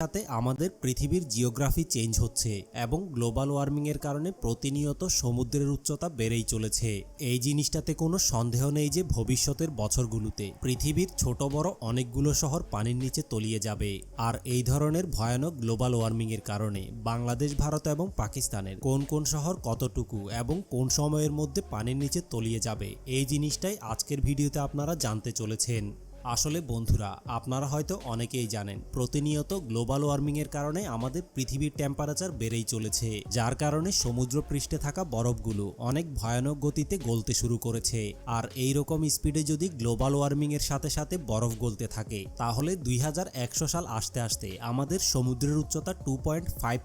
সাথে আমাদের পৃথিবীর জিওগ্রাফি চেঞ্জ হচ্ছে এবং গ্লোবাল ওয়ার্মিংয়ের কারণে প্রতিনিয়ত সমুদ্রের উচ্চতা বেড়েই চলেছে। এই জিনিসটাতে কোনো সন্দেহ নেই যে ভবিষ্যতের বছরগুলোতে পৃথিবীর ছোট বড় অনেকগুলো শহর পানির নিচে তলিয়ে যাবে। আর এই ধরনের ভয়ানক গ্লোবাল ওয়ার্মিংয়ের কারণে বাংলাদেশ, ভারত এবং পাকিস্তানের কোন কোন শহর কতটুকু এবং কোন সময়ের মধ্যে পানির নিচে তলিয়ে যাবে, এই জিনিসটাই আজকের ভিডিওতে আপনারা জানতে চলেছেন। আসলে বন্ধুরা, আপনারা হয়তো অনেকেই জানেন, প্রতিনিয়ত গ্লোবাল ওয়ার্মিংয়ের কারণে আমাদের পৃথিবীর টেম্পারেচার বেড়েই চলেছে, যার কারণে সমুদ্র পৃষ্ঠে থাকা বরফগুলো অনেক ভয়ানক গতিতে গলতে শুরু করেছে। আর এই রকম স্পিডে যদি গ্লোবাল ওয়ার্মিংয়ের সাথে সাথে বরফ গলতে থাকে, তাহলে দুই হাজার একশো সাল আসতে আসতে আমাদের সমুদ্রের উচ্চতা টু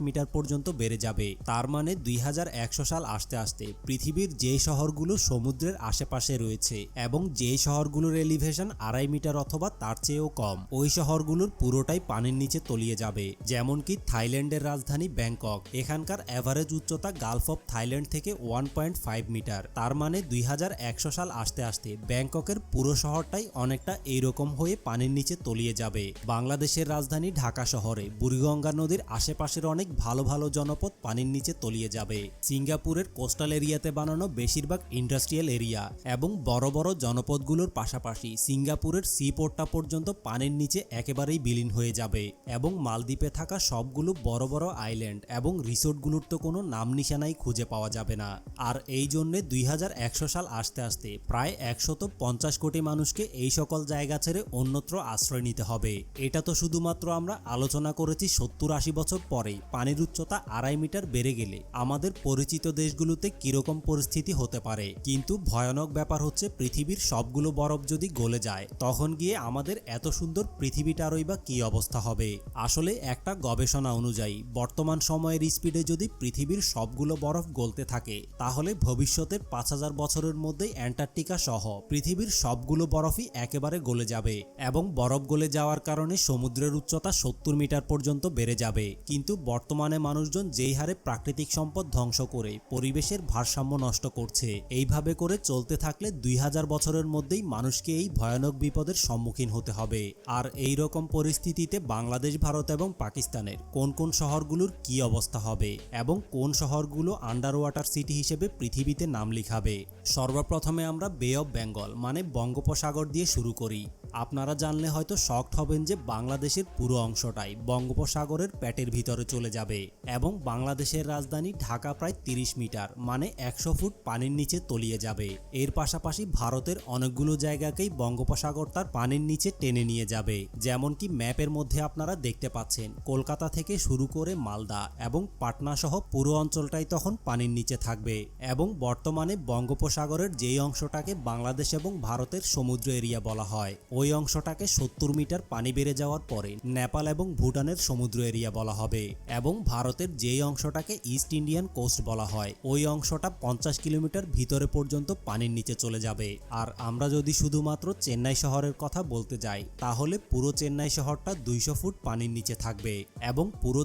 মিটার পর্যন্ত বেড়ে যাবে। তার মানে দুই হাজার একশো সাল আসতে আসতে পৃথিবীর যে শহরগুলো সমুদ্রের আশেপাশে রয়েছে এবং যে শহরগুলোর এলিভেশন আড়াই মিটার অথবা তার চেয়েও কম। ওই শহরগুলোর পুরোটাই পানির নিচে তলিয়ে যাবে যেমন কি থাইল্যান্ডের রাজধানী ব্যাংকক। এখানকার অ্যাভারেজ উচ্চতা গালফ অফ থাইল্যান্ড থেকে ওয়ান পয়েন্ট ফাইভ মিটার তার মানে দুই হাজার একশো সাল আসতে আসতে ব্যাংককের পুরো শহরটাই অনেকটা এইরকম হয়ে পানির নিচে তলিয়ে যাবে। বাংলাদেশের রাজধানী ঢাকা শহরে বুড়িগঙ্গা নদীর আশেপাশের অনেক ভালো ভালো জনপদ পানির নিচে তলিয়ে যাবে। সিঙ্গাপুরের কোস্টাল এরিয়াতে বানানো বেশিরভাগ ইন্ডাস্ট্রিয়াল এরিয়া এবং বড় বড় জনপদগুলোর পাশাপাশি সিঙ্গাপুরের সি পোর্টটা পর্যন্ত পানির নিচে একেবারেই বিলীন হয়ে যাবে এবং মালদ্বীপে থাকা সবগুলো বড় বড় আইল্যান্ড এবং রিসোর্টগুলোর তো কোনো নাম নিশানাই খুঁজে পাওয়া যাবে না। আর এই জন্যে দুই হাজার একশো সাল আসতে আসতে প্রায় একশত পঞ্চাশ কোটি মানুষকে এই সকল জায়গা ছেড়ে অন্যত্র আশ্রয় নিতে হবে। এটা তো শুধুমাত্র আমরা আলোচনা করেছি সত্তর আশি বছর পরে পানির উচ্চতা আড়াই মিটার বেড়ে গেলে আমাদের পরিচিত দেশগুলোতে কীরকম পরিস্থিতি হতে পারে? কিন্তু ভয়ানক ব্যাপার হচ্ছে পৃথিবীর সবগুলো বরফ যদি গলে যায়, তখন গিয়ে আমাদের এত সুন্দর পৃথিবীটারই বা কি অবস্থা হবে? আসলে একটা গবেষণা অনুযায়ী, বর্তমান সময়ের স্পিডে যদি পৃথিবীর সবগুলো বরফ গলতে থাকে, তাহলে ভবিষ্যতের পাঁচ হাজার বছরের মধ্যেই অ্যান্টার্কটিকা সহ পৃথিবীর সবগুলো বরফই একেবারে গলে যাবে এবং বরফ গলে যাওয়ার কারণে সমুদ্রের উচ্চতা সত্তর মিটার পর্যন্ত বেড়ে যাবে। কিন্তু বর্তমানে মানুষজন যেই হারে প্রাকৃতিক সম্পদ ধ্বংস করে পরিবেশের ভারসাম্য নষ্ট করছে, এইভাবে করে চলতে থাকলে দুই হাজার বছরের মধ্যেই মানুষকে এই ভয়ানক বিপদের সম্মুখীন হতে হবে। আর এই রকম পরিস্থিতিতে বাংলাদেশ, ভারত এবং পাকিস্তানের কোন কোন শহরগুলোর কি অবস্থা হবে এবং কোন শহরগুলো আন্ডার ওয়াটার সিটি হিসেবে পৃথিবীতে নাম লিখাবে? সর্বপ্রথমে আমরা বে অব বেঙ্গল মানে বঙ্গোপসাগর দিয়ে শুরু করি। আপনারা জানলে হয়তো শকড হবেন যে বাংলাদেশের পুরো অংশটাই বঙ্গোপসাগরের প্যাটের ভিতরে চলে যাবে এবং বাংলাদেশের রাজধানী ঢাকা প্রায় তিরিশ মিটার মানে একশো ফুট পানির নিচে তলিয়ে যাবে। এর পাশাপাশি ভারতের অনেকগুলো জায়গাকেই বঙ্গোপসাগর তার পানির নিচে টেনে নিয়ে যাবে। যেমন কি ম্যাপের মধ্যে আপনারা দেখতে পাচ্ছেন, কলকাতা থেকে শুরু করে মালদা এবং পাটনা সহ পুরো অঞ্চলটাই তখন পানির নিচে থাকবে এবং বর্তমানে বঙ্গোপসাগরের যেই অংশটাকে বাংলাদেশ এবং ভারতের সমুদ্র এরিয়া বলা হয় ওই অংশটাকে সত্তর মিটার পানি বেড়ে যাওয়ার পরে নেপাল এবং ভুটানের সমুদ্র এরিয়া বলা হবে এবং ভারতের যেই অংশটাকে ইস্ট ইন্ডিয়ান কোস্ট বলা হয়, ওই অংশটা পঞ্চাশ কিলোমিটার ভিতরে পর্যন্ত পানির নিচে চলে যাবে। আর আমরা যদি শুধুমাত্র চেন্নাই শহরের কথা বলতে যাই, তাহলে পুরো চেন্নাই শহরটা দুইশো ফুট পানির নিচে থাকবে এবং পুরো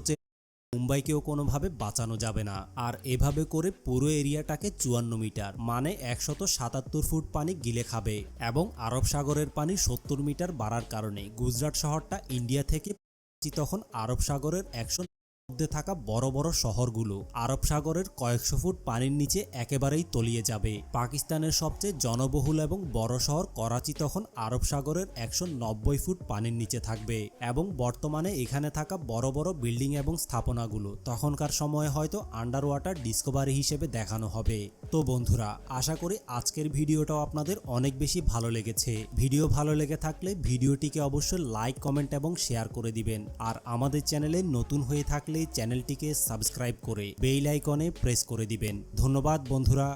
মুম্বাইকেও কোনোভাবে বাঁচানো যাবে না। আর এভাবে করে পুরো এরিয়াটাকে চুয়ান্ন মিটার মানে একশত সাতাত্তর ফুট পানি গিলে খাবে এবং আরব সাগরের পানি সত্তর মিটার বাড়ার কারণে গুজরাট শহরটা ইন্ডিয়া থেকে তখন আরব সাগরের একশো মধ্যে থাকা বড় বড় শহরগুলো আরব সাগরের কয়েকশো ফুট পানির নিচে একেবারেই তলিয়ে যাবে। পাকিস্তানের সবচেয়ে জনবহুল এবং বড় শহর করাচি তখন আরব সাগরের একশো নব্বই ফুট পানির নিচে থাকবে এবং বর্তমানে এখানে থাকা বড় বড় বিল্ডিং এবং স্থাপনাগুলো তখনকার সময়ে হয়তো আন্ডার ওয়াটার ডিসকভারি হিসেবে দেখানো হবে। তো বন্ধুরা, আশা করি আজকের ভিডিওটাও আপনাদের অনেক বেশি ভালো লেগেছে। ভিডিও ভালো লেগে থাকলে ভিডিওটিকে অবশ্যই লাইক, কমেন্ট এবং শেয়ার করে দিবেন। আর আমাদের চ্যানেলে নতুন হয়ে থাকলে চ্যানেলটিকে সাবস্ক্রাইব করে বেইল আইকনে প্রেস করে দিবেন। ধন্যবাদ বন্ধুরা